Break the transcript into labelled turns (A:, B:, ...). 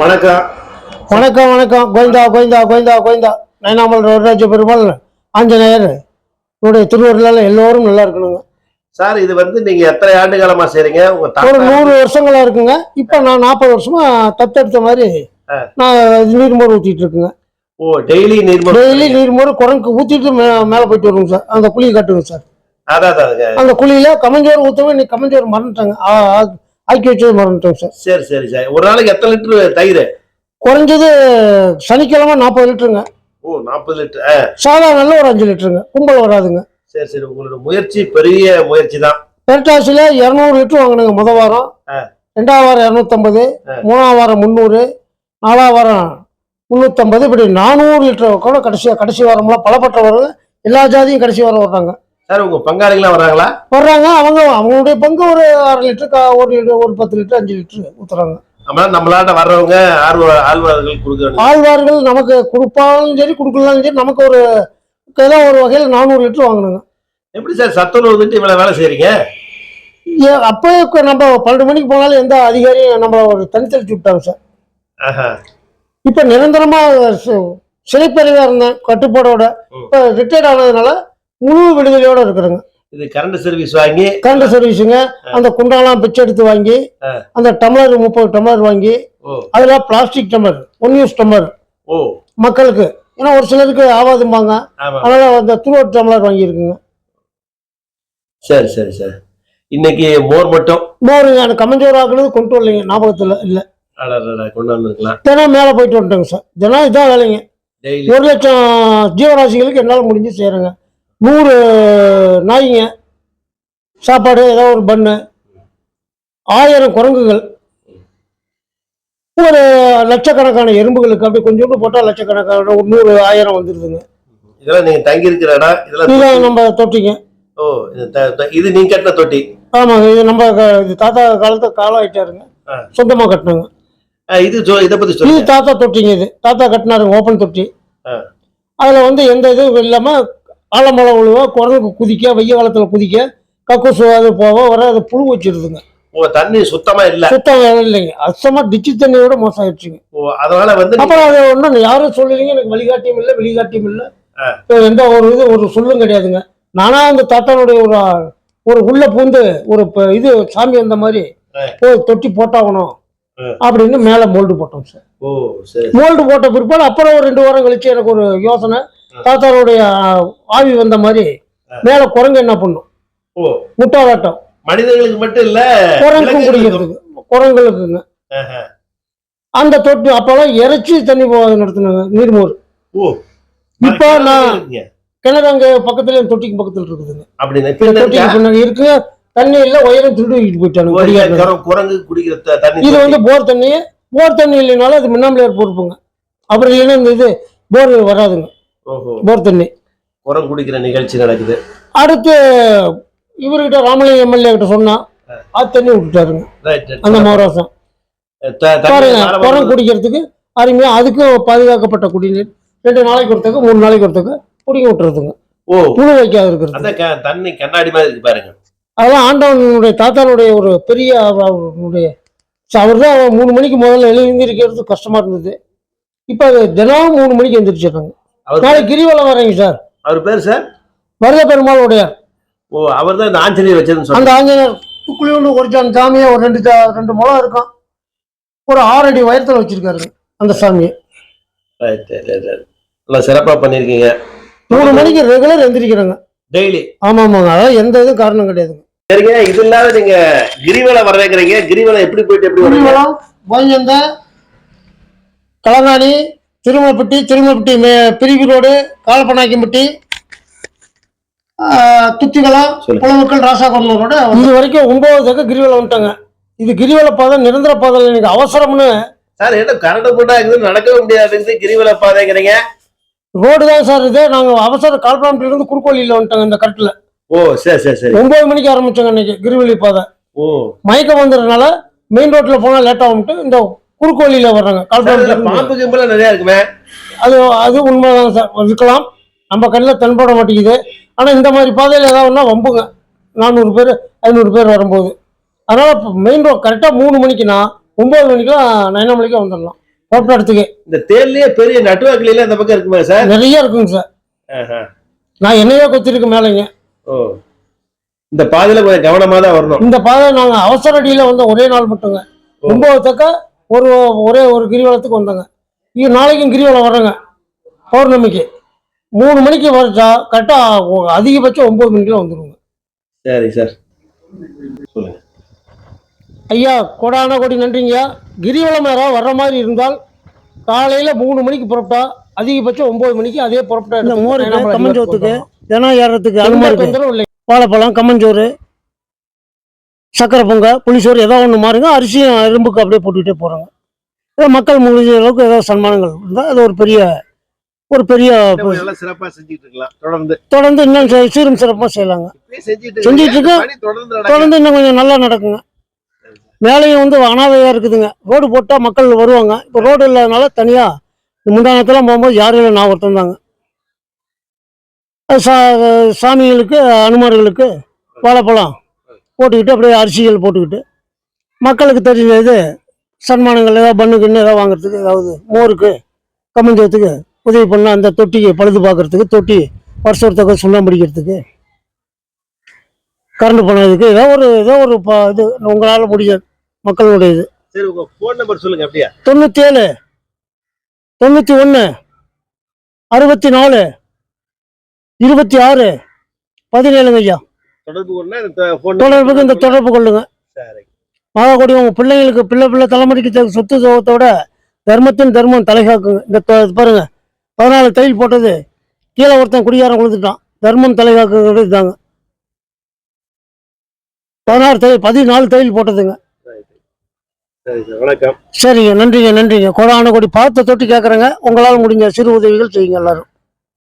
A: வணக்கம்.
B: வணக்கம் வணக்கம். கோவிந்தா கோவிந்தா கோவிந்தா கோவிந்தா. நயனாமல் வரராஜ பெருமாள் ஆஞ்சநேயர். என்னுடைய திருவருளால் எல்லோரும் நல்லா இருக்கணுங்க.
A: சார் இது வந்து நீங்க எத்தனை ஆண்டு காலமா செய்றீங்க? உங்க
B: ஒரு நூறு வருஷங்களா இருக்குங்க. இப்போ நான் நாற்பது வருஷமா தத்தெடுத்த மாதிரி. நான் நீர்மோர் ஊத்திட்டு இருக்குங்க.
A: ஓ டெய்லி நீர்மோர்
B: டெய்லி நீர்மோர் குரங்கு ஊத்திட்டு மேலே போயிட்டு வருங்க சார். அந்த குழி கட்டுங்க சார். அந்த குழியில கமஞ்சோறு ஊற்றவே இன்னைக்கு கமஞ்சோறு மறந்துட்டாங்க. ஆக்கி வச்சது மறந்துட்டோங்க சார்.
A: சரி சரி சரி. ஒரு நாளைக்கு எத்தனை லிட்டர் தயிர்?
B: குறைஞ்சது சனிக்கிழமை நாற்பது லிட்டருங்க.
A: ஓ நாற்பது லிட்டர்.
B: சாதாரண ஒரு அஞ்சு லிட்டருங்க. கும்பல் வராதுங்க.
A: சரி சரி. உங்களோட முயற்சி பெரிய முயற்சி தான்.
B: பெரட்டாசில இரநூறு லிட்டர் வாங்கினாங்க முத வாரம். ரெண்டாவது வாரம் இரநூத்தம்பது. மூணாவது வாரம் முந்நூறு. நாலாவது வாரம் முந்நூற்றம்பது இப்படி நானூறு லிட்டர் கூட கடைசியாக கடைசி வாரம்லாம் பலப்பட்ட வரும் எல்லா ஜாதியும் கடைசி வாரம் வர்றாங்க.
A: சார் உங்க பங்காளிகளாம் வர்றாங்களா?
B: வர்றாங்க அவங்க அவங்களுடைய பங்கு ஒரு அரை லிட்டர் ஒரு லிட்டர் ஒரு பத்து லிட்டர் அஞ்சு லிட்டர் ஊத்துறாங்க.
A: நம்மளால நம்மளாட்ட வர்றவங்க ஆர்வ ஆழ்வார்கள் கொடுக்கணும்
B: ஆழ்வார்கள் நமக்கு கொடுப்பாலும் சரி கொடுக்கலாலும் சரி நமக்கு ஒரு ஏதோ ஒரு வகையில் நானூறு லிட்டர் வாங்கணுங்க.
A: எப்படி சார் சத்துணவு வந்துட்டு இவ்வளவு வேலை செய்றீங்க?
B: ஏ- அப்போ நம்ம பன்னெண்டு மணிக்கு போனாலும் எந்த அதிகாரியும் நம்ம ஒரு தனித்தளிச்சு விட்டாங்க சார். இப்போ நிரந்தரமா ச- சிறைப்பிரிவா இருந்தேன் கட்டுப்பாடோட. இப்போ ரிட்டையர்ட் ஆனதுனால முழு விடுதலையோட இருக்கிறேங்க
A: இது கரண்ட் சர்வீஸ் வாங்கி
B: கரண்ட் சர்வீஸுங்க அந்த குண்டாலாம் பிச்சை எடுத்து வாங்கி. அந்த டம்ளர் முப்பது டம்ளர் வாங்கி அதில் plastic tumbler one use tumbler
A: ஓ.
B: மக்களுக்கு. ஏன்னா ஒரு சிலருக்கு ஆகாதும்பாங்க.
A: ஆமா.
B: அதனால அந்த துருவட் டம்ளர் வாங்கியிருக்குங்க.
A: சரி சரி சரி. இன்னைக்கு மோர் மட்டும்?
B: மோருங்க அந்த கம்மஞ்சோறு ஆக்குனது கொண்டு வரலைங்க. ஞாபகத்தில் இல்லை.
A: அடடடா, கொண்டு வந்திருக்கலாம்.
B: தினம் மேலே போயிட்டு வந்துட்டேங்க சார். தினம் இதான் வேலைங்க. ஒரு லட்சம் ஜீவராசிகளுக்கு என்னால் முடிஞ்சு செய்கிறேங்க நூறு நாய்ங்க சாப்பாடு ஏதோ ஒரு பண்ணு ஆயிரம் குரங்குகள் ஒரு லட்சக்கணக்கான எறும்புகளுக்கு அப்படி கொஞ்சோண்டு போட்டால் லட்சக்கணக்கான ஒரு நூறு ஆயிரம் வந்துடுதுங்க
A: இதெல்லாம் நீங்க தங்கி இருக்கிற இடம் இதெல்லாம்
B: நம்ம தொட்டிங்க.
A: ஓ இது நீங்க கட்டின தொட்டி.
B: ஆமாங்க இது நம்ம இது தாத்தா காலத்து காலம் ஆயிட்டாருங்க.
A: ஆ.
B: சொந்தமாக கட்டினாங்க.
A: இது இதை பத்தி
B: இது தாத்தா தொட்டிங்க இது. தாத்தா கட்டினாருங்க ஓப்பன் தொட்டி. அதில் வந்து எந்த இதுவும் இல்லாமல் ஆலமலை உழுவ குரங்கு குதிக்க வெய்ய காலத்தில் குதிக்க கக்கூசு அது போக வர அது புழு வச்சிருதுங்க.
A: ஓ தண்ணி சுத்தமா இல்ல.
B: சுத்தம் இல்லைங்க. அசமா டிச்சு தண்ணியோட மோசம் ஆயிடுச்சுங்க
A: அதனால வந்து
B: அப்புறம் அது ஒன்றும் யாரும் சொல்லலைங்க. எனக்கு வழிகாட்டியும் இல்லை வெளிகாட்டியும் இல்லை. எந்த ஒரு இது ஒரு சொல்லும் கிடையாதுங்க. நானா அந்த தாத்தானுடைய ஒரு ஒரு உள்ள பூந்து ஒரு இது சாமி வந்த மாதிரி. போய் தொட்டி போட்டாகணும். அப்படின்னு மேலே மோல்டு போட்டோம் சார்.
A: ஓ சரி.
B: மோல்டு போட்ட பிற்பாடு அப்புறம் ஒரு ரெண்டு வாரம் கழிச்சு எனக்கு ஒரு யோசனை. தாத்தாருடைய ஆவி வந்த மாதிரி மேல குரங்கு என்ன பண்ணும்? முட்டாளாட்டம்.
A: மனிதர்களுக்கு மட்டும் இல்ல
B: குரங்கும். குடிக்கிறதுக்கு. குரங்களுக்குங்க. அந்த தொட்டி அப்பெல்லாம் இறைச்சி தண்ணி போகாது நடத்தினாங்க நீர்மோர். இப்போ நான். கிணறு அங்க பக்கத்துல தொட்டிக்கு பக்கத்துல இருக்குதுங்க. தொட்டிக்கு பின்னாடி இருக்கு. தண்ணி இல்ல உயரம் திருடிக்கிட்டு போயிட்டாங்க.
A: குரங்கு- குடிக்கிற தண்ணி
B: இது. வந்து போர் தண்ணி. போர் தண்ணி இல்லைனாலும் அது மின்னாமலையார் பொறுப்புங்க அப்புறம் இல்லைன்னா இந்த இது? போர் வராதுங்க. போர் தண்ணி
A: குரங்கு குடிக்கிற நிகழ்ச்சி நடக்குது.
B: அடுத்து இவர்கிட்ட ராமலிங்கம் எம்எல்ஏ கிட்ட சொன்னா அது தண்ணி விட்டுட்டாருங்க. அந்த மௌராசம். குரம். குடிக்கிறதுக்கு அருமையா அதுக்கும் பாதுகாக்கப்பட்ட குடிநீர். ரெண்டு நாளைக்கு ஒருத்தக்கு மூணு நாளைக்கு ஒருத்தக்கு குடிக்க விட்டுறதுங்க.
A: ஓ.
B: புழு வைக்காது இருக்கிறது
A: தண்ணி கண்ணாடி மாதிரி இருக்கு பாருங்க.
B: அதெல்லாம் ஆண்டவனுடைய தாத்தானுடைய ஒரு பெரிய அவ- அவருடைய அவர் தான் மூணு மணிக்கு முதல்ல எழுந்திருக்கிறது கஷ்டமா இருந்தது. இப்போ அது தினமும் மூணு மணிக்கு எந்திரிச்சிடுறாங்க.
A: அவர்
B: கிரிவலம் வரேங்க சார்.
A: அவர் பேர் சார்?
B: வரத பெருமாளுடைய
A: ஓ அவர் தான் இந்த ஆஞ்சநேயர் வச்சதுன்னு
B: அந்த ஆஞ்சநேயர் துக்குளியோண்டு ஒரிச்சான் சாமியை ஒரு ரெண்டு ரெண்டு முளம் இருக்கும். ஒரு ஆறு அடி உயரத்தில் வச்சிருக்காருங்க அந்த சாமியை.
A: நல்லா சிறப்பா பண்ணிருக்கீங்க
B: மூணு மணிக்கு ரெகுலர் எந்திரிக்கிறாங்க.
A: டெய்லி?
B: ஆமா ஆமாங்க அதான் எந்த இதுவும் காரணம் கிடையாதுங்க.
A: சரிங்க இது இல்லாத நீங்க கிரிவலம் வர்றேங்கிறீங்க கிரிவலம் எப்படி போயிட்டு எப்படி வரீங்க?
B: கிரிவலம் போயந்த களங்காணி திருமலப்பட்டி திருமலப்பட்டி மே பிரிவு ரோடு காலப்பனாக்கிம்பட்டி துத்திகுளம்
A: சொல்லு.
B: புலமக்கள் ராசாகுளம் ரோடு. இது வரைக்கும் ஒன்பது தக்க கிரிவலம் வந்துட்டாங்க. இது கிரிவல பாதை நிரந்தர பாதை இல்லை. எனக்கு அவசரம்னு.
A: சார் என்ன கரண்ட் போட்டா இருக்குது நடக்கவே முடியாது கிரிவல பாதைங்கிறீங்க.
B: ரோடு தான் சார் இது. நாங்கள் அவசர கால்பனாம்பட்டில இருந்து குறுக்கோலியில் வந்துட்டாங்க இந்த கரெக்டில்
A: ஓ சரி சரி சரி.
B: ஒன்பது மணிக்கு ஆரம்பிச்சாங்க இன்னைக்கு கிரிவலி பாதை.
A: ஓ.
B: மயக்கம் வந்ததுனால மெயின் ரோட்ல போனா லேட் ஆகும்ட்டு இந்த குறுக்கோலியில வர்றாங்க.
A: பாம்பு கிம்பெல்லாம் நிறைய இருக்குமே.
B: அது அது உண்மைதான் சார். இருக்கலாம். நம்ம கண்ணில் தென்பட மாட்டேங்குது. ஆனால் இந்த மாதிரி பாதையில் ஏதாவது ஒன்றா வம்புங்க. நானூறு பேர் ஐநூறு பேர் வரும்போது. அதனால் மெயின் ரோட் கரெக்டாக மூணு மணிக்குனா ஒம்பது மணிக்கெலாம் நைனா மணிக்கு வந்துடலாம். புறப்பட்ட இடத்துக்கு
A: இந்த தேர்லயே பெரிய நட்டுவாக்கில இந்த பக்கம் இருக்குமா சார்?
B: நிறைய இருக்குங்க சார். நான் என்னையோ கொத்திருக்கு மேலேங்க.
A: ஓ. இந்த பாதையில கொஞ்சம் கவனமா தான் வரணும்.
B: இந்த பாதை நாங்கள் அவசர அடியில் வந்த ஒரே நாள் மட்டுங்க. ஒன்பது தக்க ஒரு ஒரே ஒரு கிரிவலத்துக்கு வந்தோங்க. இது நாளைக்கும் கிரிவலம் வர்றேங்க. பௌர்ணமிக்கு. மூணு மணிக்கு வரைச்சா கரெக்டாக அதிகபட்சம் ஒம்பது மணிக்கெலாம் வந்துடுங்க
A: சரி சார். சொல்லுங்க.
B: ஐயா கொடான கொடி நன்றிங்கய்யா. கிரிவலம் யாராவது வர்ற மாதிரி இருந்தால் காலையில் மூணு மணிக்கு புறப்பட்டா அதிகபட்சம் ஒம்பது மணிக்கு அதே புறப்பட்டா இந்த மோருக்கு கம்மஞ்சோத்துக்கு தினம் ஏறுறதுக்கு அனுமதி தொந்தரவு இல்லை வாழைப்பழம் கம்மஞ்சோறு. சக்கரை பொங்க புளிசோறு ஏதோ ஒன்று மாறுங்க. அரிசியும் எறும்புக்கு அப்படியே போட்டுக்கிட்டே போகிறாங்க ஏதோ மக்கள் முடிஞ்ச அளவுக்கு ஏதோ சன்மானங்கள் இருந்தால் அது ஒரு பெரிய ஒரு பெரிய
A: செஞ்சுட்டு இருக்கலாம் தொடர்ந்து.
B: தொடர்ந்து இன்னும் சீரும் சிறப்பாக செய்யலாங்க.
A: செஞ்சுட்டு.
B: இருக்கோம்.
A: தொடர்ந்து
B: இன்னும் கொஞ்சம் நல்லா நடக்குங்க. மேலேயும் வந்து அனாதையாக இருக்குதுங்க. ரோடு போட்டால் மக்கள் வருவாங்க. இப்போ ரோடு இல்லாதனால தனியாக முந்தானத்தெல்லாம் போகும்போது யாரும் இல்லை நான் ஒருத்தன் தாங்க. சா சாமிகளுக்கு அனுமார்களுக்கு வாழைப்பழம். போட்டுக்கிட்டு அப்படியே அரிசிகள் போட்டுக்கிட்டு மக்களுக்கு தெரிஞ்ச இது சன்மானங்கள் ஏதாவது பண்ணு கிண்ணு ஏதாவது வாங்குறதுக்கு ஏதாவது மோருக்கு கம்மஞ்சத்துக்கு உதவி பண்ண அந்த தொட்டியை பழுது பார்க்கறதுக்கு தொட்டி வருஷம் ஒருத்தக்க சுண்ணாம்பு பிடிக்கிறதுக்கு கரண்ட் பண்ணதுக்கு ஏதோ ஒரு ஏதோ ஒரு இது உங்களால் முடியாது மக்களுடைய இது.
A: சரி உங்க போன் நம்பர் சொல்லுங்க அப்படியே.
B: தொண்ணூற்றி ஏழு தொண்ணூற்றி ஒன்று அறுபத்தி நாலு இருபத்தி ஆறு பதினேழுங்க ஐயா. தொடர்புக்கு இந்த தொடர்பு கொள்ளுங்க. மகாகோடி உங்க பிள்ளைங்களுக்கு பிள்ளை பிள்ளை தலைமுறைக்கு சொத்து சுகத்தோட தர்மத்தின் தர்மம் தலைகாக்குங்க இந்த பாருங்க. பதினாலு தையல் போட்டது. கீழே ஒருத்தன் குடியாரம் கொடுத்துட்டான் தர்மம் தலைகாக்குங்கிறது இதாங்க. பதினாறு தையல் பதினாலு தையல் போட்டதுங்க.
A: வணக்கம்.
B: சரிங்க. நன்றிங்க நன்றிங்க. கொடான கொடி பார்த்த தொட்டு கேட்குறேங்க உங்களால் முடிஞ்ச சிறு உதவிகள் செய்யுங்க எல்லாரும்.